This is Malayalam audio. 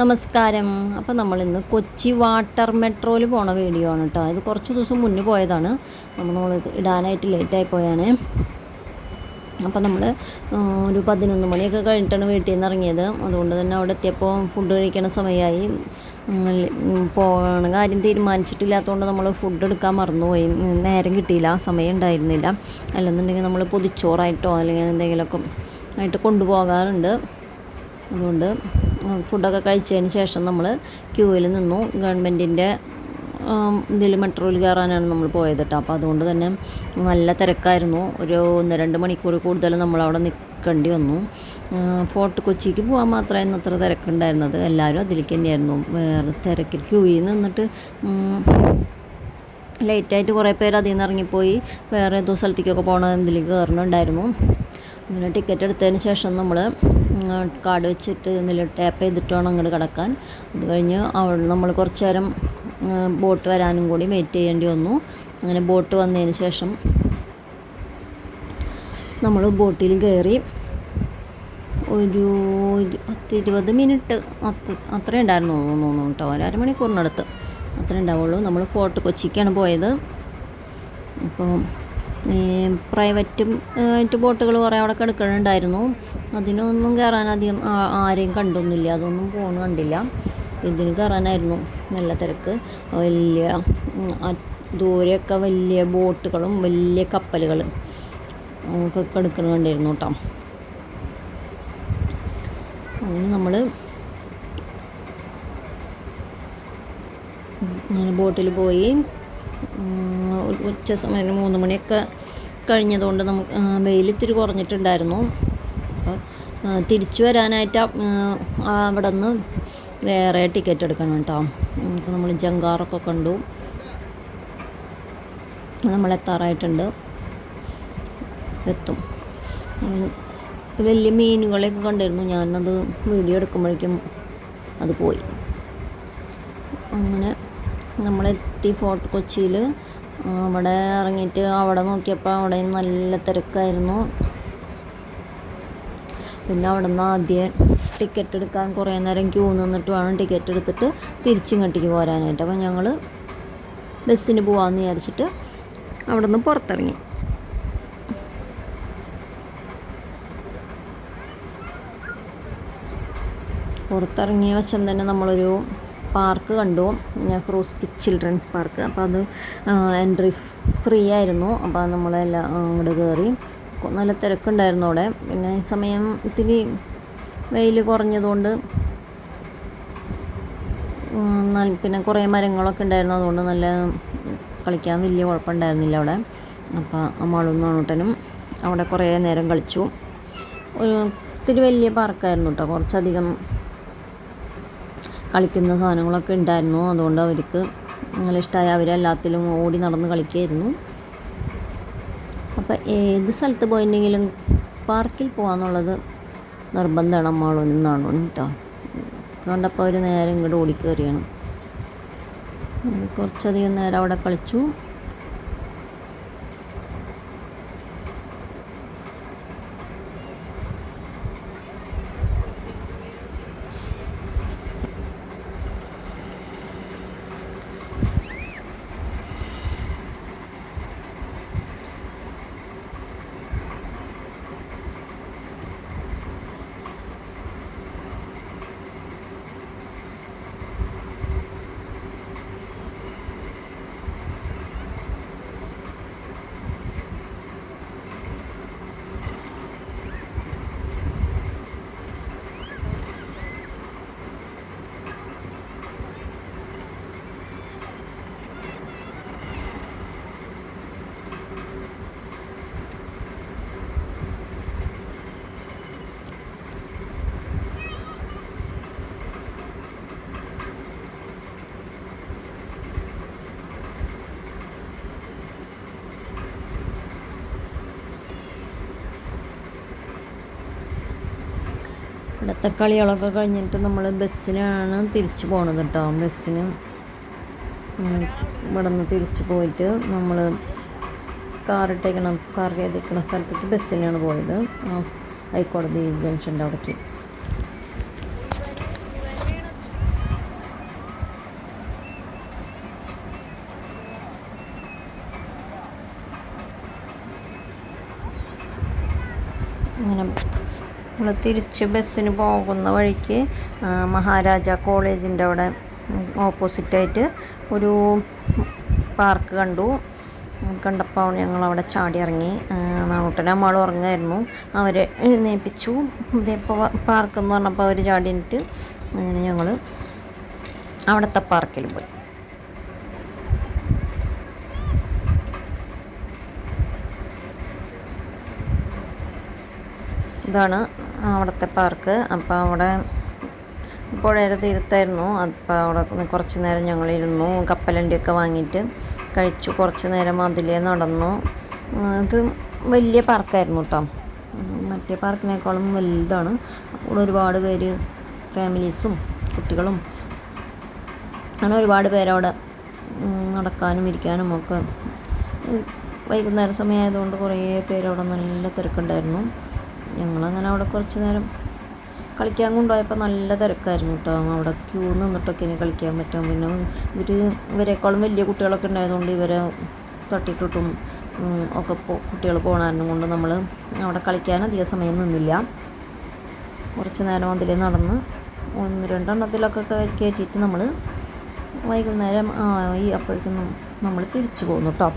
നമസ്കാരം. അപ്പോൾ നമ്മൾ ഇന്ന് കൊച്ചി വാട്ടർ മെട്രോയിൽ പോണ വീഡിയോ ആണ് കേട്ടോ ഇത് കുറച്ച് ദിവസം മുന്നേ പോയതാണ്. നമ്മൾ നമ്മൾ ഇടാനായിട്ട് ലേറ്റായി പോയാണ്. അപ്പോൾ നമ്മൾ ഒരു പതിനൊന്ന് മണിയൊക്കെ കഴിഞ്ഞിട്ടാണ് വീട്ടിൽ നിന്ന് ഇറങ്ങിയത്. അതുകൊണ്ട് തന്നെ അവിടെ എത്തിയപ്പോൾ ഫുഡ് കഴിക്കണ സമയമായി. പോകണ കാര്യം തീരുമാനിച്ചിട്ടില്ലാത്തതുകൊണ്ട് നമ്മൾ ഫുഡ് എടുക്കാൻ മറന്നുപോയി. നേരം കിട്ടിയില്ല. സമയം ഉണ്ടായിരുന്നില്ല. അല്ലെന്നുണ്ടെങ്കിൽ നമ്മൾ പൊതിച്ചോറായിട്ടോ അല്ലെങ്കിൽ എന്തെങ്കിലുമൊക്കെ ആയിട്ട് കൊണ്ടുപോകാറുണ്ട്. അതുകൊണ്ട് ഫുഡൊക്കെ കഴിച്ചതിന് ശേഷം നമ്മൾ ക്യൂവിൽ നിന്നു. ഗവൺമെന്റിന്റെ ഇതിൽ മെട്രോയിൽ കയറാനാണ് നമ്മൾ പോയത് കേട്ടോ അപ്പോൾ അതുകൊണ്ട് തന്നെ നല്ല തിരക്കായിരുന്നു. ഒരു ഒന്ന് രണ്ട് മണിക്കൂർ കൂടുതൽ നമ്മളവിടെ നിൽക്കേണ്ടി വന്നു. ഫോർട്ട് കൊച്ചിക്ക് പോകാൻ മാത്രമായിരുന്നു അത്ര തിരക്കുണ്ടായിരുന്നത്. എല്ലാവരും അതിലേക്ക് തന്നെയായിരുന്നു. വേറെ തിരക്കിൽ ക്യൂയിൽ നിന്നിട്ട് ലേറ്റായിട്ട് കുറേ പേര് അതിൽ നിന്ന് ഇറങ്ങിപ്പോയി. വേറെ ഏതോ സ്ഥലത്തേക്കൊക്കെ പോകണം ഇതിലേക്ക് കയറുന്നുണ്ടായിരുന്നു അങ്ങനെ ടിക്കറ്റ് എടുത്തതിന് ശേഷം നമ്മൾ കാർഡ് വെച്ചിട്ട് ഇതിൽ ടാപ്പ് ചെയ്തിട്ട് വേണം അങ്ങോട്ട് കിടക്കാൻ. അത് കഴിഞ്ഞ് അവിടെ നമ്മൾ കുറച്ച് നേരം ബോട്ട് വരാനും കൂടി വെയിറ്റ് ചെയ്യേണ്ടി വന്നു. അങ്ങനെ ബോട്ട് വന്നതിന് ശേഷം നമ്മൾ ബോട്ടിൽ കയറി ഒരു ഇരു- പത്ത് ഇരുപത് മിനിറ്റ് അത്ര അത്രേ ഉണ്ടായിരുന്നു തോന്നുന്നു കേട്ടോ. ഒരു അരമണിക്കൂറിനടുത്ത് അത്രേ ഉണ്ടാവുള്ളൂ. നമ്മൾ ഫോർട്ട് കൊച്ചിക്കാണ് പോയത്. അപ്പോൾ പ്രൈവറ്റും ആയിട്ട് ബോട്ടുകൾ കുറേ അവിടെ കിടക്കുന്നുണ്ടായിരുന്നു അതിനൊന്നും കയറാൻ അധികം ആരെയും കണ്ടൊന്നുമില്ല. അതൊന്നും പോണ കണ്ടില്ല. ഇതിന് കയറാനായിരുന്നു നല്ല തിരക്ക്. വലിയ ദൂരെയൊക്കെ വലിയ ബോട്ടുകളും വലിയ കപ്പലുകൾ ഒക്കെ കിടക്കുന്നത് കണ്ടിരുന്നു കേട്ടോ. അങ്ങനെ നമ്മൾ ബോട്ടിൽ പോയി. ഉച്ച സമയം മൂന്ന് മണിയൊക്കെ കഴിഞ്ഞതുകൊണ്ട് നമുക്ക് വെയിലിത്തിരി കുറഞ്ഞിട്ടുണ്ടായിരുന്നു. അപ്പോൾ തിരിച്ചു വരാനായിട്ട് അവിടെ നിന്ന് വേറെ ടിക്കറ്റ് എടുക്കണം കേട്ടോ. അപ്പോൾ നമ്മൾ ജങ്കാറൊക്കെ കണ്ടു. നമ്മൾ എത്താറായിട്ടുണ്ട്. എത്തും. വലിയ മീനുകളെയൊക്കെ കണ്ടിരുന്നു. ഞാനത് വീഡിയോ എടുക്കുമ്പോഴേക്കും അത് പോയി. അങ്ങനെ നമ്മളെത്തി ഫോർട്ട് കൊച്ചിയിൽ അവിടെ ഇറങ്ങിയിട്ട് അവിടെ നോക്കിയപ്പോൾ അവിടെ നല്ല തിരക്കായിരുന്നു. പിന്നെ അവിടെ നിന്ന് ആദ്യം ടിക്കറ്റ് എടുക്കാൻ കുറേ നേരം ക്യൂ നിന്നിട്ട് വേണം ടിക്കറ്റ് എടുത്തിട്ട് തിരിച്ചിങ്ങോട്ടേക്ക് പോരാനായിട്ട്. അപ്പോൾ ഞങ്ങൾ ബസ്സിന് പോകാമെന്ന് വിചാരിച്ചിട്ട് അവിടെ നിന്ന് പുറത്തിറങ്ങി. പുറത്തിറങ്ങിയ വശം തന്നെ നമ്മളൊരു പാർക്ക് കണ്ടു. Nehru's children's park. അപ്പോൾ അത് എൻട്രി ഫ്രീ ആയിരുന്നു അപ്പോൾ നമ്മളെല്ലാം അങ്ങോട്ട് കയറി നല്ല തിരക്കുണ്ടായിരുന്നു അവിടെ. പിന്നെ സമയം ഇത്തിരി വെയിൽ കുറഞ്ഞതുകൊണ്ട് പിന്നെ കുറേ മരങ്ങളൊക്കെ ഉണ്ടായിരുന്നു. അതുകൊണ്ട് നല്ല കളിക്കാൻ വലിയ കുഴപ്പമുണ്ടായിരുന്നില്ല അവിടെ. അപ്പോൾ അമ്മാളും നാണൂട്ടനും അവിടെ കുറേ നേരം കളിച്ചു. ഒരു ഒത്തിരി വലിയ പാർക്കായിരുന്നു കേട്ടോ. കുറച്ചധികം കളിക്കുന്ന സാധനങ്ങളൊക്കെ ഉണ്ടായിരുന്നു. അതുകൊണ്ട് അവർക്ക് നല്ല ഇഷ്ടമായ അവരെല്ലാത്തിലും ഓടി നടന്ന് കളിക്കുമായിരുന്നു അപ്പോൾ ഏത് സ്ഥലത്ത് പോയിട്ടുണ്ടെങ്കിലും പാർക്കിൽ പോകാന്നുള്ളത് നിർബന്ധമാണ് അമ്മളൊന്നാണ് കേട്ടോ അതുകൊണ്ടപ്പോൾ അവർ നേരെ ഇങ്ങോട്ട് ഓടിക്കയറിയാണ് കുറച്ചധികം നേരം അവിടെ കളിച്ചു. ഇവിടുത്തെ കളികളൊക്കെ കഴിഞ്ഞിട്ട് നമ്മൾ ബസ്സിനാണ് തിരിച്ചു പോണത് കേട്ടോ ബസ്സിന് ഇവിടെ നിന്ന് തിരിച്ചു പോയിട്ട് നമ്മൾ കാറിട്ടേക്കണം പാർക്ക് ചെയ്തേക്കണ സ്ഥലത്തേക്ക് ബസ്സിനാണ് പോയത്. ഹൈക്കോടതി ജംഗ്ഷന്റെ അവിടേക്ക്. നമ്മൾ തിരിച്ച് ബസ്സിന് പോകുന്ന വഴിക്ക് മഹാരാജ കോളേജിന്റെ അവിടെ ഓപ്പോസിറ്റായിട്ട് ഒരു പാർക്ക് കണ്ടു. കണ്ടപ്പോൾ ഞങ്ങൾ അവിടെ ചാടി ഇറങ്ങി. നാണൂട്ടൻ നമ്മൾ ഉറങ്ങായിരുന്നു. അവരെ എഴുന്നേൽപ്പിച്ചു ഇതേപ്പോൾ പാർക്ക് എന്ന് പറഞ്ഞപ്പോൾ അവർ ചാടി എന്നിട്ട് അങ്ങനെ ഞങ്ങൾ അവിടുത്തെ പാർക്കിൽ പോയി. ഇതാണ് അവിടുത്തെ പാർക്ക്. അപ്പോൾ അവിടെ പുഴയുടെ തീരത്തായിരുന്നു. അപ്പോൾ അവിടെ കുറച്ച് നേരം ഞങ്ങളിരുന്നു. കപ്പലണ്ടിയൊക്കെ വാങ്ങിയിട്ട് കഴിച്ചു. കുറച്ച് നേരം അതിലേ നടന്നു. അത് വലിയ പാർക്കായിരുന്നു കേട്ടോ മറ്റേ പാർക്കിനേക്കാളും വലുതാണ്. അവിടെ ഒരുപാട് പേര് ഫാമിലീസും കുട്ടികളും അങ്ങനെ ഒരുപാട് പേരവിടെ നടക്കാനും ഇരിക്കാനും ഒക്കെ. വൈകുന്നേര സമയമായതുകൊണ്ട് കുറേ പേരവിടെ നല്ല തിരക്കുണ്ടായിരുന്നു. ഞങ്ങളങ്ങനെ അവിടെ കുറച്ച് നേരം കളിക്കാൻ കൊണ്ടുപോയപ്പോൾ നല്ല തിരക്കായിരുന്നു കേട്ടോ അവിടെ ക്യൂ നിന്നിട്ടൊക്കെ ഇനി കളിക്കാൻ പറ്റും. പിന്നെ ഇവർ ഇവരെക്കാളും വലിയ കുട്ടികളൊക്കെ ഉണ്ടായതുകൊണ്ട് ഇവരെ തട്ടിട്ടിട്ടും ഒക്കെ ഒക്കെ കുട്ടികൾ പോകണമായിരുന്നു കൊണ്ട് നമ്മൾ അവിടെ കളിക്കാൻ അധിക സമയം നിന്നില്ല. കുറച്ച് നേരം അതിൽ നടന്ന് ഒന്ന് രണ്ടെണ്ണത്തിലൊക്കെ കയറ്റിയിട്ട് നമ്മൾ വൈകുന്നേരം ഈ അപ്പോഴേക്കും നമ്മൾ തിരിച്ചു പോകുന്നു കേട്ടോ